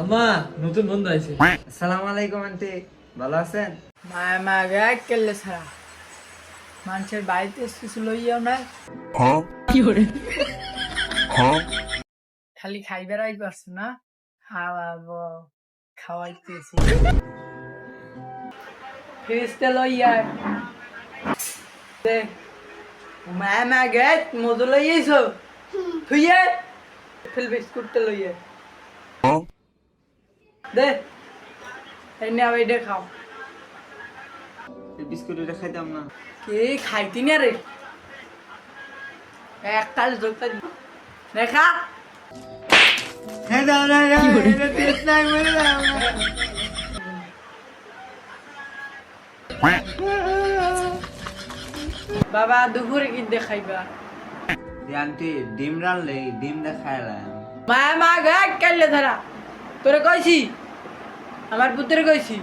আম্মা নতুন বন্ধু আসসালামু আলাইকুম আন্টি। ভালো আছেন? মায়া মা গায়ে কেলে ছাড়া। মানুষের বাড়িতে কিছু লইয়াও না। খালি খাইবেরাই পারছ না? খাওয়াবো খাওয়াইতেছি। ফ্রিজটা লইয়া মায়া মা গে মধু লইয়েছো থুইয়ে ফিল বিস্কুটটা লইয়ে দে। এনে আবার এটা খাও। বিস্কুট এটা খাইতাম না। কে খাইতি না রে? এককাল যোগটা দেখা দাও না। এটা টেস্ট নাই বলে দাও বাবা দুপুরে কি দেখাইবা আন্টি ডিম রানলে ডিম দেখাইলাম। মায়া মা গা কাইলে ধরা। তোরে কইছি আমার পুত্রে কইছি।